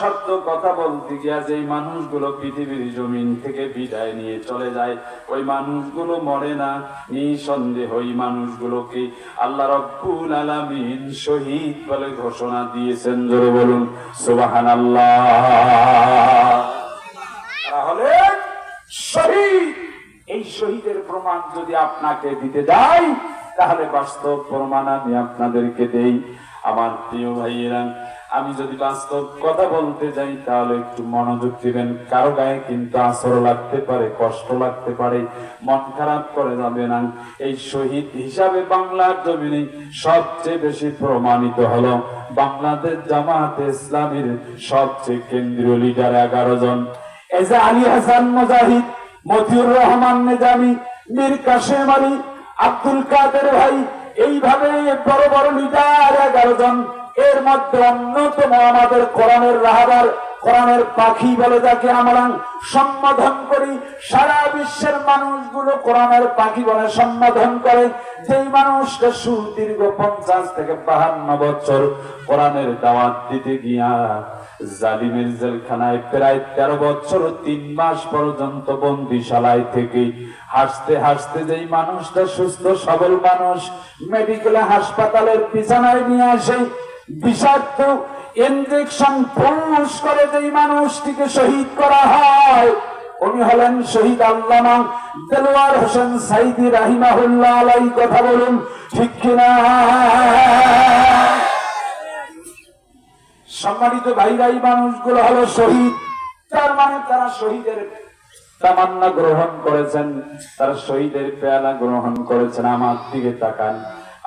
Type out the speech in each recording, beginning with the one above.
সত্য কথা বলতে গিয়া যে মানুষগুলো পৃথিবীর জমিন থেকে বিদায় নিয়ে চলে যায়, ওই মানুষগুলো মরে না। নিঃসন্দেহ ওই মানুষগুলোকে আল্লাহ রব্বুল আলামিন শহীদ বলে ঘোষণা দিয়েছেন। জোরে বলুন সুবাহান তাহলে শহীদ, এই শহীদের প্রমাণ যদি আপনাকে দিতে যাই তাহলে বাস্তব প্রমাণ আমি আপনাদেরকে দেই। আমার প্রিয় ভাইয়েরা, আমি যদি বাস্তব কথা বলতে যাই, তাহলে একটু মনোযোগ দিবেন। কারও গায়ে কিন্তু আসর লাগতে পারে, কষ্ট লাগতে পারে, মন খারাপ করে যাবে না। এই শহীদ হিসাবে বাংলার জমিনে সবচেয়ে বেশি প্রমাণিত হলো বাংলাদেশ জামাতে ইসলামীর সবচেয়ে কেন্দ্রীয় লিডার এগারো জন। যে আলী হাসান মুজাহিদ, মতিউর রহমান নিজামী, মীর কাশেম আলী আব্দুল কাদের ভাই, এইভাবে বড় বড় লিডার, এগারো জন। এর মধ্যে অন্যতম আমাদের কোরআনের রাহাবার কোরআনের পাখি বলে যাকে আমরা সম্বোধন করি, সারা বিশ্বের মানুষগুলো কোরআনের পাখি বলে সম্বোধন করে। যেই মানুষটা সুদীর্ঘ পঞ্চাশ থেকে বাহান্ন বছর কোরআনের দাওয়াত দিতে গিয়া জালিমের জেলখানায় প্রায় তেরো বছর তিন মাস পর্যন্ত বন্দিশালায় থেকে হাসতে হাসতে যেই মানুষটা সুস্থ, সবল মানুষ, মেডিকেলে হাসপাতালের বিছানায় নিয়ে আসে, বিষাক্ত ইঞ্জেকশন পুশ করে যেই মানুষটিকে শহীদ করা হয়, উনি হলেন শহীদ আল্লামা দেলোয়ার হোসেন সাইদি রাহিমাহুল্লাহ আলাই। কথা বলুন, ঠিক কিনা? সম্মানিত ভাইরাই, মানুষগুলো হলো শহীদ। তার মানে তারা শহীদের তামান্না গ্রহণ করেছেন, তারা শহীদের পেয়ালা গ্রহণ করেছেন। আমার দিকে তাকান।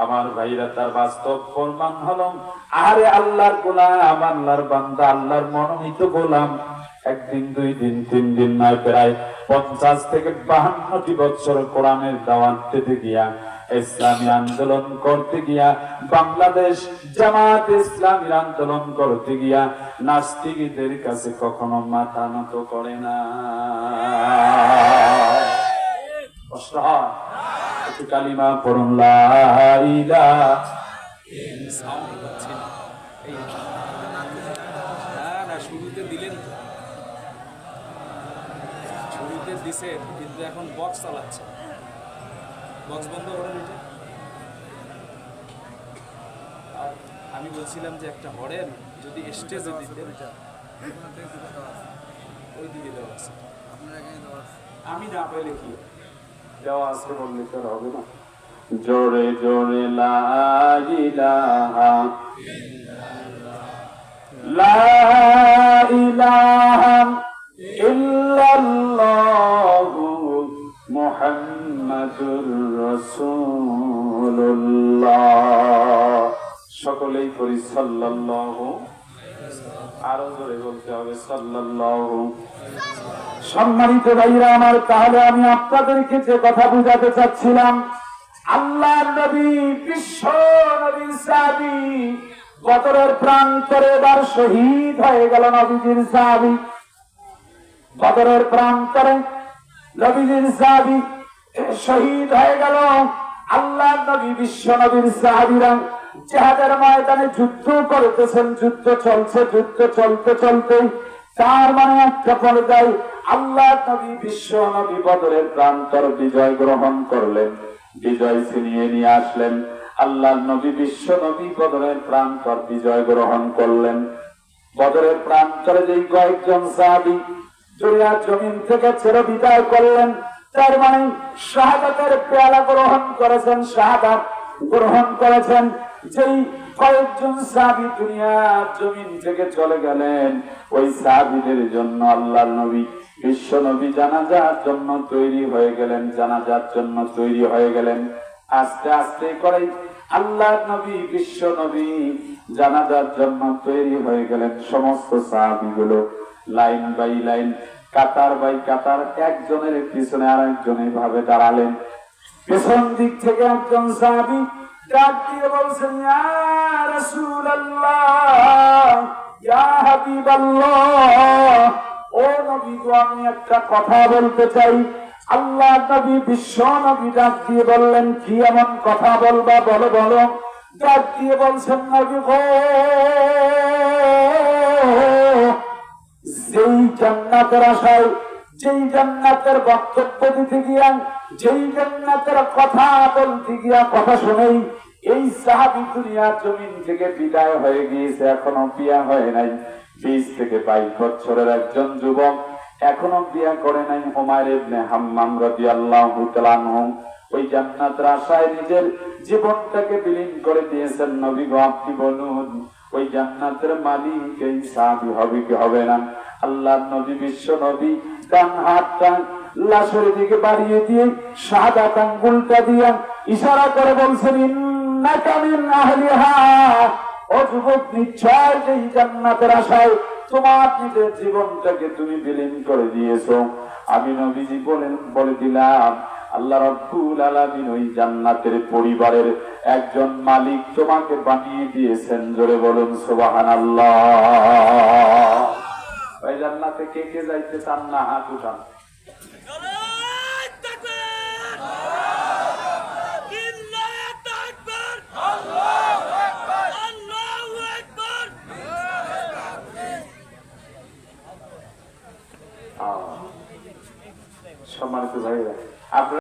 আমার ভাইরা তার বাস্তব প্রমাণ হলো আরে আল্লাহর গোলাম, আল্লাহর বান্দা, আল্লাহর মনোনীত গোলাম। একদিন, দুই দিন, তিন দিন নয়, প্রায় পঞ্চাশ থেকে বাহান্নটি বছর কোরআনের দাওয়াত দিতে গিয়া, ইসলামী আন্দোলন করতে গিয়া, বাংলাদেশ জামাত ইসলামী আন্দোলন করতে গিয়া নাস্তিকদের কাছে কখনো মাথা নত করে না। কষ্ট একটু কালিমা পড়ুন লা ইলাহা সাউন্ড হচ্ছে না না না শুরুতে দিলেন তো। শুরুতে দিছেন কিন্তু এখন বক্স চালাচ্ছে। বক্স বন্ধ করেন এটা। আর আমি বলছিলাম যে একটা হরেন যদি স্টেজে দিতেন ওই দিকে দেওয়া আছে। আমি না পাইলে কি? দেওয়া আছে বললে তো আর হবে না। জোরে জোরে লা ইলাহা। লা ইলাহা ইল্লাল্লাহু মুহাম্মাদুর রাসূলুল্লাহ। সকলেই করি সাল্লাল্লাহু। আরও জোরে বলতে হবে সাল্লাল্লাহু। সম্মানিত ভাইরা আমার, তাহলে আমি আপনাদেরকে যে কথা বুঝাতে চাচ্ছিলাম আল্লাহ নবী, বিশ্ব নবী সাবি বদরের প্রান্তরে এবার শহীদ হয়ে গেল নবীজির সাবি বদরের প্রান্তরে নবীজির সাবি শহীদ হয়ে গেল আল্লাহ নবী, বিশ্ব নবীর সাহাবিরা। জাহাজের ময়দানে যুদ্ধ করতেছেন, যুদ্ধ চলছে, যুদ্ধ চলতে চলতে। তার মানে একটা পর্যায়ে আল্লাহ নবী, বিশ্ব নবী বদরের প্রান্তর বিজয় গ্রহণ করলেন। বিজয় ছিনিয়ে নিয়ে আসলেন। আল্লাহ নবী, বিশ্ব নবী বদরের প্রান্তর বিজয় গ্রহণ করলেন। বদরের প্রান্তরে যেই কয়েকজন সাহাবি দুনিয়ার জমিন থেকে ছেড়ে বিদায় করলেন, তার মানে শাহাদাতের পেয়ালা গ্রহণ করেছেন, শাহাদাত গ্রহণ করেছেন। যেই কয়েকজন সাহাবি দুনিয়ার জমিন থেকে চলে গেলেন। ওই সাহাবিদের জন্য আল্লাহ নবী, বিশ্ব নবী জানাজার জন্য তৈরি হয়ে গেলেন, জানাজার জন্য তৈরি হয়ে গেলেন। আস্তে আস্তে করে আল্লাহ নবী, বিশ্ব নবী জানাজার জন্য তৈরি হয়ে গেলেন সমস্ত সাহাবিগুলো। লাইন বাই লাইন, কাতার বাই কাতার, একজনের পিছনে আর একজনের ভাবে দাঁড়ালেন। পেছন দিক থেকে একজন সাহাবি ডাক বলছেন ও নবী গো, আমি একটা কথা বলতে চাই। আল্লাহ নবী, বিশ্ব নবী ডাক দিয়ে বললেন, কি এমন কথা বলবা, বলো বলো। ডাক দিয়ে বলছেন, নবী গো জান্নাতের আশায়, যেই জান্নাতের বক্তব্য দিতে গিয়া যেই জান্নাতের কথা বলতে গিয়া কথা শুনেই এই সাহাবি দুনিয়া জমিন থেকে বিদায় হয়ে গিয়েছে, এখনও বিয়া হয় নাই। বিশ থেকে বাইশ বছরের একজন যুবক এখনও বিয়া করে নাই হুমায়ুর ইবনে হাম্মাম রাদিয়াল্লাহু তাআলা ওই জান্নাতের আশায় নিজের জীবনটাকে বিলীন করে দিয়েছেন নবী গো আপনি বলুন, ওই জান্নাতের মালিক এই সাহাবি হবে কি হবে না? আল্লাহ নবী, বিশ্ব নবী, ডান হাতটা লাশের দিকে বাড়িয়ে দিয়ে শাহাদাত আঙ্গুলটা দিয়ে ইশারা করে বলছেন জান্নাতের আল্লাহ পরিবারের একজন মালিক তোমাকে বানিয়ে দিয়েছেন। জোরে বলুন, সুবহানাল্লাহ। ওই জান্নাতে কে কে যাইতে চান না, হাত উঠান। আপনারা